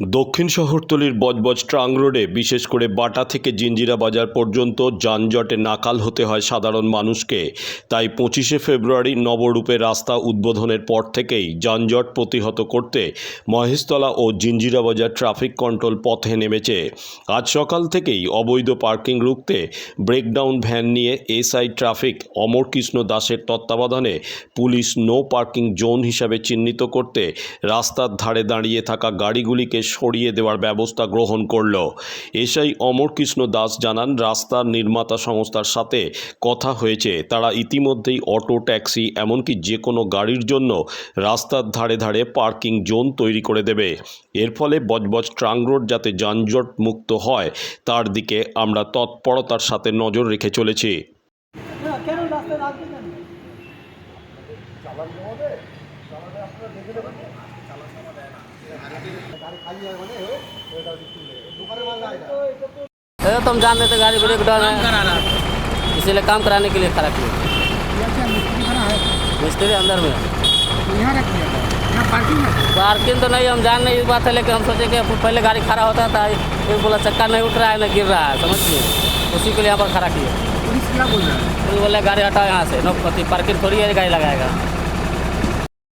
দক্ষিণ শহরতলির বজবজ ট্রাং রোডে, বিশেষ করে বাটা থেকে জিঞ্জিরা বাজার পর্যন্ত যানজটে নাকাল হতে হয় সাধারণ মানুষকে। তাই পঁচিশে ফেব্রুয়ারি নবরূপে রাস্তা উদ্বোধনের পর থেকেই যানজট প্রতিহত করতে মহেশতলা ও জিঞ্জিরা বাজার ট্রাফিক কন্ট্রোল পথে নেমেছে। আজ সকাল থেকেই অবৈধ পার্কিং রুখতে ব্রেকডাউন ভ্যান নিয়ে এসআই ট্রাফিক অমর কৃষ্ণ দাসের তত্ত্বাবধানে পুলিশ নো পার্কিং জোন হিসাবে চিহ্নিত করতে রাস্তার ধারে দাঁড়িয়ে থাকা গাড়িগুলিকে সরিয়ে দেওয়ার ব্যবস্থা গ্রহণ করল। এসআই অমরকৃষ্ণ দাস জানান, রাস্তার নির্মাতা সংস্থার সাথে কথা হয়েছে। তারা ইতিমধ্যেই অটো, ট্যাক্সি, এমনকি যে কোনো গাড়ির জন্য রাস্তার ধারে ধারে পার্কিং জোন তৈরি করে দেবে। এর ফলে বজবজ ট্রাং রোড যাতে যানজট মুক্ত হয়, তার দিকে আমরা তৎপরতার সাথে নজর রেখে চলেছি। ये तो हम जान रहे थे गाड़ी ब्रेक डाउन है इसीलिए काम कराने के लिए खड़ा किए मिस्त्री अंदर में पार्किंग तो नहीं हम जान नहीं इस बात है लेकिन हम सोचे कि पहले गाड़ी खड़ा होता था ये बोला चक्का नहीं उठ रहा है ना गिर रहा है समझिए उसी के लिए यहाँ पर खड़ा किए पुलिस क्या बोल रहा है पुलिस बोले गाड़ी हटाओ यहाँ से नो पति पार्किंग थोड़ी है गाड़ी लगाएगा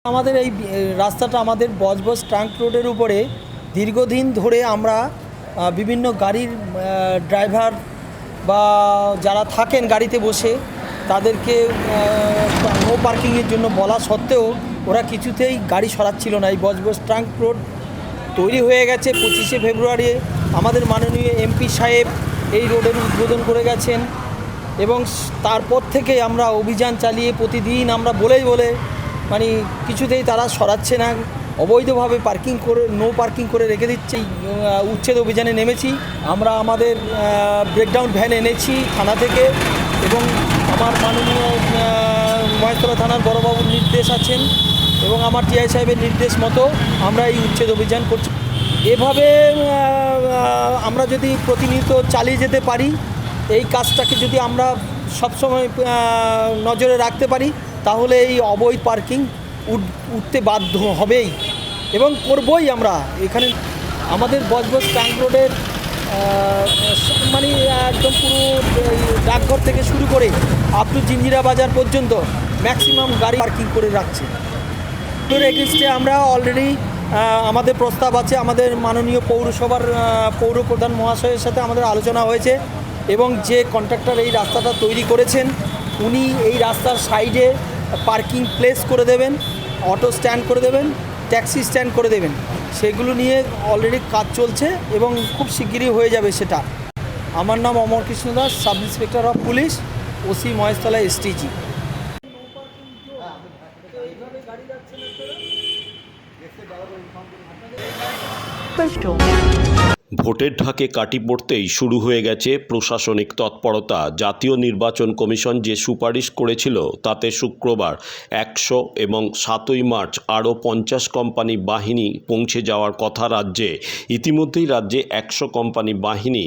আমাদের এই এ, রাস্তাটা আমাদের বজবজ ট্রাঙ্ক রোডের উপরে দীর্ঘদিন ধরে আমরা বিভিন্ন গাড়ির ড্রাইভার বা যারা থাকেন গাড়িতে বসে, তাদেরকে নো পার্কিংয়ের জন্য বলা সত্ত্বেও ওরা কিছুতেই গাড়ি সরাচ্ছিল না। এই বজবজ ট্রাঙ্ক রোড তৈরি হয়ে গেছে পঁচিশে ফেব্রুয়ারি। আমাদের মাননীয় এমপি সাহেব এই রোডের উদ্বোধন করে গেছেন এবং তারপর থেকে আমরা অভিযান চালিয়ে প্রতিদিন আমরা বলেই বলে মানে কিছুতেই তারা সরাচ্ছে না। অবৈধভাবে পার্কিং করে নো পার্কিং করে রেখে দিচ্ছে। উচ্ছেদ অভিযানে নেমেছি। আমরা আমাদের ব্রেকডাউন ভ্যান এনেছি থানা থেকে এবং আমার মাননীয় মহেশতলা থানার বড়বাবুর নির্দেশ আছেন এবং আমার টিআই সাহেবের নির্দেশ মতো আমরা এই উচ্ছেদ অভিযান করছি। এভাবে আমরা যদি প্রতিনিয়ত চালিয়ে যেতে পারি, এই কাজটাকে যদি আমরা সবসময় নজরে রাখতে পারি, তাহলে এই অবৈধ পার্কিং উঠতে বাধ্য হবেই এবং করবই আমরা। এখানে আমাদের বজবজ ট্যাঙ্ক রোডের মানে একদম পুরো ডাকঘর থেকে শুরু করে আপ টু জিঞ্জিরা বাজার পর্যন্ত ম্যাক্সিমাম গাড়ি পার্কিং করে রাখছে। তোর এগেস্টে আমরা অলরেডি আমাদের প্রস্তাব আছে, আমাদের মাননীয় পৌরসভার পৌর প্রধান মহাশয়ের সাথে আমাদের আলোচনা হয়েছে এবং যে কন্ট্রাক্টর এই রাস্তাটা তৈরি করেছেন, উনি এই রাস্তার সাইডে পার্কিং প্লেস করে দেবেন, অটো স্ট্যান্ড করে দেবেন, ট্যাক্সি স্ট্যান্ড করে দেবেন। সেগুলো নিয়ে অলরেডি কাজ চলছে এবং খুব শিগগিরই হয়ে যাবে সেটা। আমার নাম Amar Krishna Das, sub inspector of police, OC Maheshtala STG. Shown. ভোটের ঢাকে কাটি পড়তেই শুরু হয়ে গেছে প্রশাসনিক তৎপরতা। জাতীয় নির্বাচন কমিশন যে সুপারিশ করেছিল তাতে শুক্রবার একশো এবং সাতই মার্চ আরও পঞ্চাশ কোম্পানি বাহিনী পৌঁছে যাওয়ার কথা রাজ্যে। ইতিমধ্যেই রাজ্যে একশো কোম্পানি বাহিনী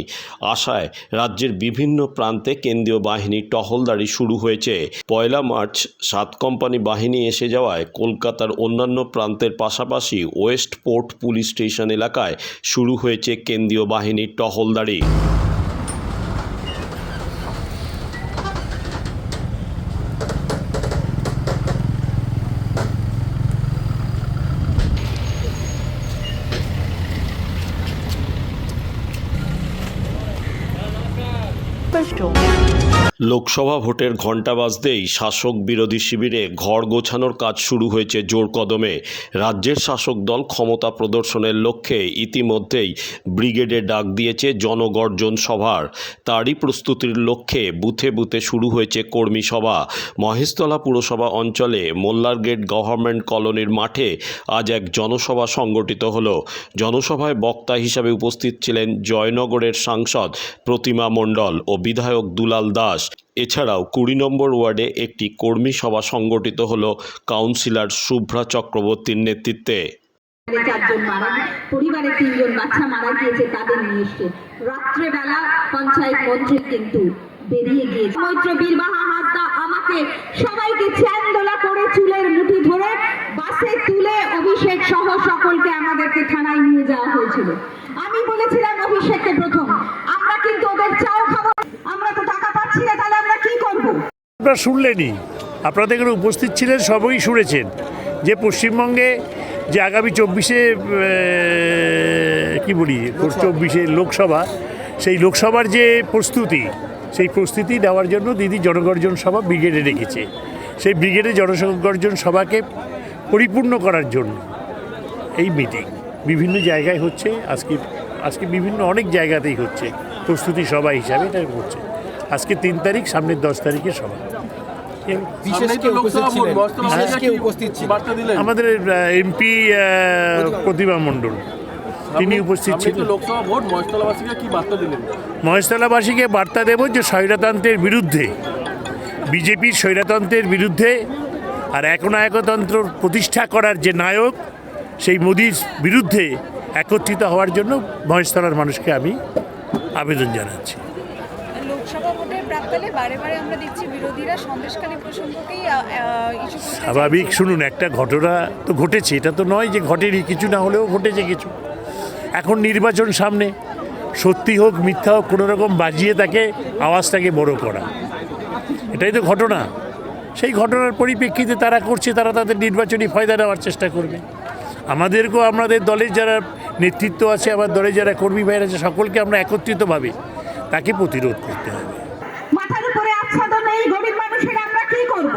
আসায় রাজ্যের বিভিন্ন প্রান্তে কেন্দ্রীয় বাহিনীর টহলদারি শুরু হয়েছে। পয়লা মার্চ সাত কোম্পানি বাহিনী এসে যাওয়ায় কলকাতার অন্যান্য প্রান্তের পাশাপাশি ওয়েস্ট পোর্ট পুলিশ স্টেশন এলাকায় শুরু হয়েছে কেন্দ্রীয় বাহিনীর টহলদারি। লোকসভা ভোটের ঘণ্টা বাজতেই শাসক বিরোধী শিবিরে ঘর গোছানোর কাজ শুরু হয়েছে জোর কদমে। রাজ্যের শাসক দল ক্ষমতা প্রদর্শনের লক্ষ্যে ইতিমধ্যেই ব্রিগেডে ডাক দিয়েছে জনগর্জন সভার। তারই প্রস্তুতির লক্ষ্যে বুথে বুথে শুরু হয়েছে কর্মী সভা। মহেশতলা পুরসভা অঞ্চলে মোল্লার গেট গভর্নমেন্ট কলোনির মাঠে আজ এক জনসভা সংগঠিত হল। জনসভায় বক্তা হিসাবে উপস্থিত ছিলেন জয়নগরের সাংসদ প্রতিমা মণ্ডল ও বিধায়ক দুলাল দাস। এছাড়াও কুড়ি নম্বর ওয়ার্ডে একটি কর্মী সভা সংগঠিত হলো কাউন্সিলর শুভ্রা চক্রবর্তীর নেতৃত্বে। চারজন মারা পরিবারে তিনজন বাচ্চা মারা গিয়েছে তাদের নিয়ে পঞ্চায়েত মন্ত্রী কিন্তু বেরিয়ে গিয়েছে মৈত্র বীরবাহা হাসদা আমাকে সবাইকে চ্যান্দোলা করে চুলের মুঠি ধরে বাসে তুলে অভিষেক সহ সকলকে আমাদেরকে থানায় নিয়ে যাওয়া হয়েছিল। আমি বলেছিলাম, অভিষেককে আপনারা শুনলেনই। আপনারা এখানে উপস্থিত ছিলেন, সবই শুনেছেন। যে পশ্চিমবঙ্গে যে আগামী চব্বিশে কি বলি, চব্বিশে লোকসভা, সেই লোকসভার যে প্রস্তুতি, সেই প্রস্তুতি নেওয়ার জন্য দিদি জনগর্জন সভা ব্রিগেডে রেখেছে সেই ব্রিগেডে জনগর্জন সভাকে পরিপূর্ণ করার জন্য এই মিটিং বিভিন্ন জায়গায় হচ্ছে, আজকে আজকে বিভিন্ন অনেক জায়গাতেই হচ্ছে প্রস্তুতি সভা হিসাবে এটা হচ্ছে। আজকে তিন তারিখ, সামনের দশ তারিখে সভা। আমাদের এমপি প্রতিভা মণ্ডল। তিনি উপস্থিত ছিলেন। মহেশতলাবাসীকে বার্তা মহেশতলাবাসীকে বার্তা দেব যে স্বৈরতন্ত্রের বিরুদ্ধে বিজেপির স্বৈরতন্ত্রের বিরুদ্ধে আর একনায়কতন্ত্র প্রতিষ্ঠা করার যে নায়ক সেই মোদির বিরুদ্ধে একত্রিত হওয়ার জন্য মহেশতলার মানুষকে আমি আবেদন জানাচ্ছি। লোকসভা ভোটের বারে বারে আমরা দেখছি বিরোধীরা সন্দেশখালী প্রসঙ্গকেই স্বাভাবিক, শুনুন, একটা ঘটনা তো ঘটেছে, এটা তো নয় যে ঘটেনি, কিছু না হলেও ঘটেছে কিছু। এখন নির্বাচন সামনে, সত্যি হোক, মিথ্যা হোক, কোনো রকম বাজিয়ে তাকে আওয়াজটাকে বড় করা। এটাই তো ঘটনা। সেই ঘটনার পরিপ্রেক্ষিতে তারা করছে, তারা তাদের নির্বাচনী ফয়দা নেওয়ার চেষ্টা করবে। আমাদেরকেও, আমাদের দলের যারা নেতৃত্ব আছে, আমার দলের যারা কর্মী ভাইয়ের আছে, সকলকে আমরা একত্রিতভাবে তাকে প্রতিরোধ করতে হবে। মাথার উপরে আচ্ছাদন নেই গরিব মানুষের আমরা কি করব?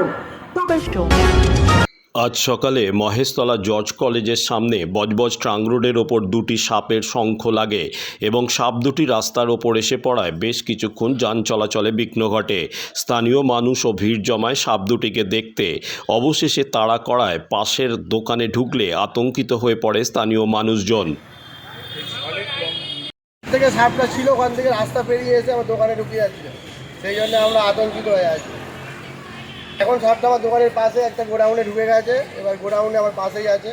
আজ সকালে মহেশতলা জর্জ কলেজের সামনে বজবজ ট্রাং রোডের ওপর দুটি সাপের শঙ্খ লাগে এবং সাপ দুটি রাস্তার ওপর এসে পড়ায় বেশ কিছুক্ষণ যান চলাচলে বিঘ্ন ঘটে। স্থানীয় মানুষ ও ভিড় জমায় সাপ দুটিকে দেখতে অবশেষে তাড়া করায় পাশের দোকানে ঢুকলে আতঙ্কিত হয়ে পড়ে স্থানীয় মানুষজন। থেকে সাপটা ছিল, ওখান থেকে রাস্তা পেরিয়ে এসে আমার দোকানে ঢুকে যাচ্ছে সেই জন্য আমরা আতঙ্কিত হয়ে আছি। এখন সাপটা আমার দোকানের পাশে একটা গোডাউনে ঢুকে গেছে, এবার গোডাউনে আমার পাশেই আছে।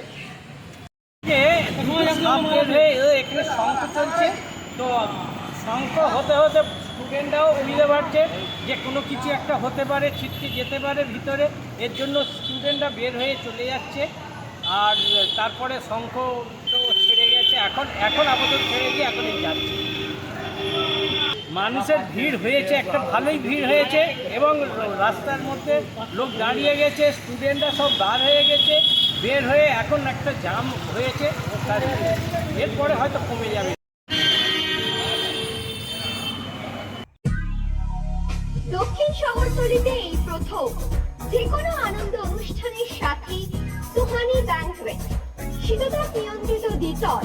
এখানে শঙ্খ চলছে। তো শঙ্খ হতে হতে স্টুডেন্টরাও বুঝতে পারছে যে, কোনো কিছু একটা হতে পারে, ছিটকে যেতে পারে ভিতরে। এর জন্য স্টুডেন্টরা বের হয়ে চলে যাচ্ছে। আর তারপরে শঙ্খ এখন আপাতত মানুষের ভিড় হয়েছে, একটা ভালোই ভিড় হয়েছে এবং রাস্তার মধ্যে লোক দাঁড়িয়ে গেছে স্টুডেন্টরা সব বার হয়ে গেছে, বের হয়ে এখন একটা জাম হয়েছে। এরপরে হয়তো কমে যাবে। দক্ষিণ শহরতলিতে এই প্রথম যে কোনো আনন্দ অনুষ্ঠানের সাথে সুহানি ব্যাংকুয়েট শীততাপ নিয়ন্ত্রিত দ্বিতল।